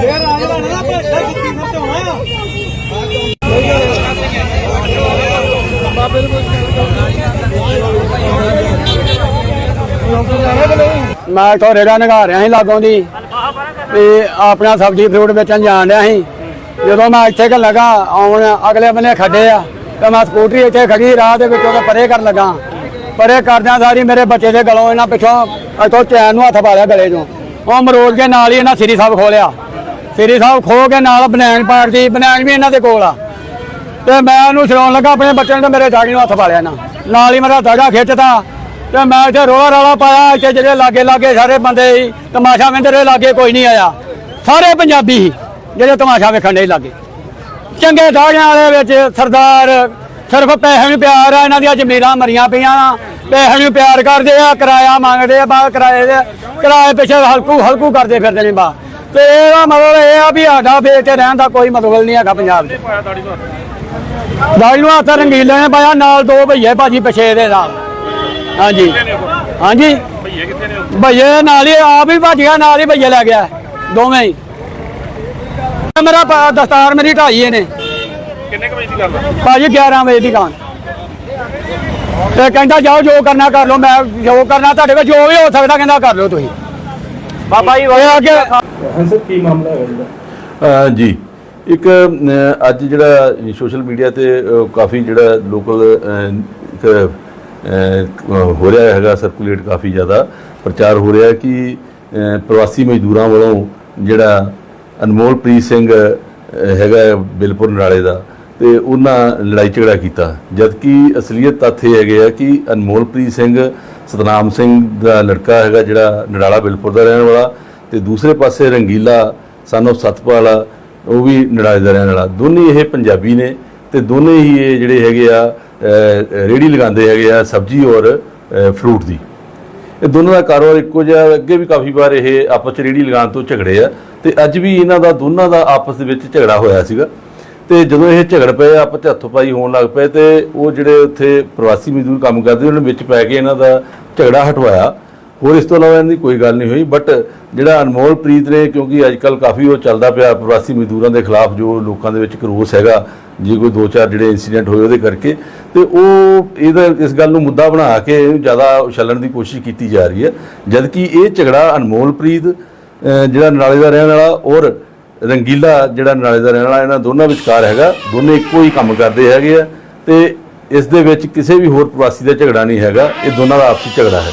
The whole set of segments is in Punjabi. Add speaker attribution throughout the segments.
Speaker 1: ਫੇਰ ਆ ਜਾਣਾ ਨਾ ਭੇਜਾ ਕਿੱਤੀ ਸਮਝਾਉਣਾ
Speaker 2: ਮੈਂ ਤੋਂ ਰੇੜਾ ਨਗਾ ਰਿਹਾ ਸੀ ਲਾਗੋਂ ਦੀ। ਤੇ ਆਪਣਾ ਸਬਜ਼ੀ ਫਰੂਟ ਵੇਚਣ ਜਾਣ ਰਿਹਾ ਸੀ। ਜਦੋਂ ਮੈਂ ਇੱਥੇ ਕਿ ਲਗਾ, ਆਉਣ ਅਗਲੇ ਬੰਨੇ ਖੱਡੇ ਆ, ਤੇ ਮੈਂ ਸਕੂਟਰੀ ਇੱਥੇ ਖੜੀ ਰਾਹ ਦੇ ਵਿੱਚੋਂ ਤੇ ਪਰੇ ਕਰਨ ਲੱਗਾ। ਪਰੇ ਕਰਦਿਆਂ ਸਾਰੀ ਮੇਰੇ ਬੱਚੇ ਦੇ ਗਲੋਂ ਇਹਨਾਂ ਪਿੱਛੋਂ ਇੱਥੋਂ ਚੈਨ ਨੂੰ ਹੱਥ ਪਾ ਲਿਆ ਗਲੇ 'ਚੋਂ। ਉਹ ਮਰੋੜ ਕੇ ਨਾਲ ਹੀ ਇਹਨਾਂ ਸ੍ਰੀ ਸਾਹਿਬ ਖੋਲਿਆ ਸ੍ਰੀ ਸਾਹਿਬ ਖੋ ਕੇ ਨਾਲ ਬਨੈਣ ਪਾੜਦੀ ਬਨੈਣ ਵੀ ਇਹਨਾਂ ਦੇ ਕੋਲ ਆ। ਤੇ ਮੈਂ ਉਹਨੂੰ ਛਡਾਉਣ ਲੱਗਾ, ਆਪਣੇ ਬੱਚੇ ਨੂੰ ਤੇ ਮੇਰੇ ਦਾੜੀ ਨੂੰ ਹੱਥ ਪਾਲਿਆ ਨਾ। ਨਾਲ ਹੀ ਮੇਰਾ ਦਾੜਾ ਖਿੱਚਤਾ। ਤੇ ਮੈਂ ਇੱਥੇ ਰੋਲਾ ਰਾਲਾ ਪਾਇਆ, ਇੱਥੇ ਜਿਹੜੇ ਲਾਗੇ ਲਾਗੇ ਸਾਰੇ ਬੰਦੇ ਸੀ, ਤਮਾਸ਼ਾ ਵੇਂਦੇ ਰਹੇ ਲਾਗੇ ਕੋਈ ਨਹੀਂ ਆਇਆ। ਸਾਰੇ ਪੰਜਾਬੀ ਸੀ, ਜਿਹੜੇ ਤਮਾਸ਼ਾ ਵੇਖਣ ਦੇ ਲਾਗੇ। ਚੰਗੇ ਦਾੜਿਆਂ ਵਾਲੇ ਵਿੱਚ ਸਰਦਾਰ, ਸਿਰਫ ਪੈਸੇ ਨੂੰ ਪਿਆਰ ਆ, ਇਹਨਾਂ ਦੀਆਂ ਜ਼ਮੀਰਾਂ ਮਰੀਆਂ ਪਈਆਂ ਵਾਂ। ਪੈਸੇ ਨੂੰ ਪਿਆਰ ਕਰਦੇ ਆ, ਕਿਰਾਇਆ ਮੰਗਦੇ ਆ ਬਾਹਰ ਕਿਰਾਏ ਦੇ ਕਿਰਾਏ ਪਿੱਛੇ ਹਲਕੂ ਹਲਕੂ ਕਰਦੇ ਫਿਰਦੇ ਨੇ ਬਾ। ਤੇ ਇਹਦਾ ਮਤਲਬ ਇਹ ਆ ਵੀ ਸਾਡਾ ਵੇਚ ਕੇ ਰਹਿਣ ਦਾ ਕੋਈ ਮਤਲਬ ਨਹੀਂ ਹੈਗਾ ਪੰਜਾਬ 'ਚ। ਦਾੜੀ ਨੂੰ ਹੱਥ? ਰੰਗੀਲੇ ਨੇ ਪਾਇਆ ਨਾਲ ਦੋ ਭਈਏ ਭਾਜੀ ਪਿਛੇ ਦੇ। ਨਾਲ ਹਾਂਜੀ ਹਾਂਜੀ।
Speaker 3: ਭਈਏ ਕਿੱਥੇ ਨੇ
Speaker 2: ਭਈਏ ਨਾਲ ਹੀ ਆਪ ਹੀ ਭੱਜ ਗਿਆ ਨਾਲ ਹੀ ਭਈਏ ਲੈ ਗਿਆ ਦੋਵੇਂ ਹੀ। ਮੇਰਾ ਪ- ਦਸਤਾਰ ਮੇਰੀ ਢਾਈ ਇਹਨੇ।
Speaker 3: ਕਿੰਨੇ ਕੁ ਵਜੇ ਦੀ ਗੱਲ ਆ?
Speaker 2: ਭਾਜੀ 11 ਵਜੇ ਦੀ ਦੁਕਾਨ ਤੇ ਕਹਿੰਦਾ ਜਾਓ ਜੋ ਕਰਨਾ ਕਰ ਲਓ ਮੈਂ ਜੋ ਕਰਨਾ ਤੁਹਾਡੇ ਕੋਲ ਜੋ ਵੀ ਹੋ ਸਕਦਾ ਕਹਿੰਦਾ ਕਰ ਲਓ ਤੁਸੀਂ। ਬਾਬਾ ਜੀ ਇਹ ਅੱਗੇ
Speaker 4: ਅ, ਜੀ ਇੱਕ ਅੱਜ ਜਿਹੜਾ ਸੋਸ਼ਲ ਮੀਡੀਆ ਤੇ ਕਾਫੀ ਜਿਹੜਾ ਲੋਕਲ ਹੋ ਰਿਹਾ ਹੈਗਾ ਸਰਕੂਲੇਟ ਕਾਫੀ ਜ਼ਿਆਦਾ। ਪ੍ਰਚਾਰ ਹੋ ਰਿਹਾ ਕਿ ਪ੍ਰਵਾਸੀ ਮਜ਼ਦੂਰਾਂ ਵੱਲੋਂ ਜਿਹੜਾ ਅਨਮੋਲਪ੍ਰੀਤ ਸਿੰਘ ਹੈਗਾ ਹੈ ਬਿਲਪੁਰ ਨਰਾਲੇ ਦਾ ਤੇ ਉਹਨਾਂ ਲੜਾਈ ਝਗੜਾ ਕੀਤਾ। ਜਦਕਿ ਅਸਲੀਅਤ ਤੱਥ ਇਹ ਹੈਗੇ ਆ ਕਿ ਅਨਮੋਲਪ੍ਰੀਤ ਸਿੰਘ ਸਤਨਾਮ ਸਿੰਘ ਦਾ ਲੜਕਾ ਹੈਗਾ ਜਿਹੜਾ ਨੜਾਲਾ ਬਿਲਪੁਰ ਦਾ ਰਹਿਣ ਵਾਲਾ ਤੇ ਦੂਸਰੇ ਪਾਸੇ ਰੰਗੀਲਾ ਸਨ of ਸਤਪਾਲ ਉਹ ਵੀ ਨੜਾਲੇ ਦਾ ਰਹਿਣ ਵਾਲਾ। ਦੋਨੇ ਇਹ ਪੰਜਾਬੀ ਨੇ ਤੇ ਦੋਨੇ ਹੀ ਇਹ ਜਿਹੜੇ ਹੈਗੇ ਆ ਅ, ਰੇਹੜੀ ਲਗਾਉਂਦੇ ਹੈਗੇ ਆ ਸਬਜ਼ੀ ਔਰ ਫਰੂਟ ਦੀ। ਇਹ ਦੋਨਾਂ ਦਾ ਕਾਰੋਬਾਰ ਇੱਕੋ ਜਿਹਾ ਅੱਗੇ ਵੀ ਕਾਫੀ ਵਾਰ ਇਹ ਆਪਸ ਚ ਰੇਹੜੀ ਲਗਾਉਣ ਤੋਂ ਝਗੜੇ ਆ ਤੇ ਅੱਜ ਵੀ ਇਹਨਾਂ ਦਾ ਦੋਨਾਂ ਦਾ ਆਪਸ ਦੇ ਵਿੱਚ ਝਗੜਾ ਹੋਇਆ ਸੀਗਾ। ਤੇ ਜਦੋਂ ਇਹ ਝਗੜ ਪਏ ਆਪਸ ਚ ਹੱਥੋਂ-ਪਾਈ ਹੋਣ ਲੱਗ ਪਏ ਤੇ ਉਹ ਜਿਹੜੇ ਉੱਥੇ ਪ੍ਰਵਾਸੀ ਮਜ਼ਦੂਰ ਕੰਮ ਕਰਦੇ, ਉਹਨਾਂ ਵਿੱਚ ਪੈ ਕੇ ਇਹਨਾਂ ਦਾ ਝਗੜਾ ਹਟਵਾਇਆ। ਹੋਰ ਇਸ ਤੋਂ ਇਲਾਵਾ ਇਹਨਾਂ ਦੀ ਕੋਈ ਗੱਲ ਨਹੀਂ ਹੋਈ ਬਟ ਜਿਹੜਾ ਅਨਮੋਲ ਪ੍ਰੀਤ ਨੇ, ਕਿਉਂਕਿ ਅੱਜ ਕੱਲ ਕਾਫੀ ਉਹ ਚੱਲਦਾ ਪਿਆ ਪ੍ਰਵਾਸੀ ਮਜ਼ਦੂਰਾਂ ਦੇ ਖਿਲਾਫ, ਜੋ ਲੋਕਾਂ ਦੇ ਵਿੱਚ ਕਰੋਸ ਹੈਗਾ, ਜੇ ਕੋਈ ਦੋ ਚਾਰ ਜਿਹੜੇ ਇਨਸੀਡੈਂਟ ਹੋਏ ਉਹਦੇ ਕਰਕੇ। ਤੇ ਉਹ ਇਹਦਾ, ਇਸ ਗੱਲ ਨੂੰ ਮੁੱਦਾ ਬਣਾ ਕੇ ਇਹਨੂੰ ਜ਼ਿਆਦਾ ਉਛਲਣ ਦੀ ਕੋਸ਼ਿਸ਼ ਕੀਤੀ ਜਾ ਰਹੀ ਹੈ। ਜਦਕਿ ਇਹ ਝਗੜਾ ਅਨਮੋਲ ਪ੍ਰੀਤ ਜਿਹੜਾ ਨਾਲੇ ਦਾ ਰਹਿਣ ਵਾਲਾ ਔਰ ਰੰਗੀਲਾ ਜਿਹੜਾ ਨਾਲੇ ਦਾ ਰਹਿਣ ਵਾਲਾ ਇਹਨਾਂ ਦੋਨਾਂ ਵਿਚਕਾਰ ਹੈਗਾ ਦੋਨੇ ਇੱਕੋ ਹੀ ਕੰਮ ਕਰਦੇ ਹੈਗੇ ਆ ਤੇ ਇਸ ਦੇ ਵਿੱਚ ਕਿਸੇ ਵੀ ਹੋਰ ਪ੍ਰਵਾਸੀ ਦਾ ਝਗੜਾ ਨਹੀਂ ਹੈਗਾ ਇਹ ਦੋਨਾਂ ਦਾ ਆਪਸੀ ਝਗੜਾ ਹੈ।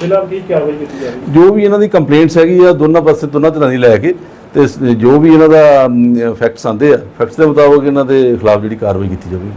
Speaker 3: ਫਿਲਹਾਲ ਕੀ ਕਾਰਵਾਈ ਕੀਤੀ ਜਾ ਰਹੀ
Speaker 4: ਜੋ ਵੀ ਇਹਨਾਂ ਦੀ ਕੰਪਲੇਂਟਸ ਹੈਗੀ ਆ ਦੋਨਾਂ ਪਾਸੇ ਦੋਨਾਂ ਤਰ੍ਹਾਂ ਦੀ ਲੈ ਕੇ ਤੇ ਜੋ ਵੀ ਇਹਨਾਂ ਦਾ ਫੈਕਟਸ ਆਂਦੇ ਆ ਫੈਕਟਸ ਦੇ ਮੁਤਾਬਕ ਇਹਨਾਂ ਦੇ ਖਿਲਾਫ ਜਿਹੜੀ ਕਾਰਵਾਈ ਕੀਤੀ ਜਾਵੇਗੀ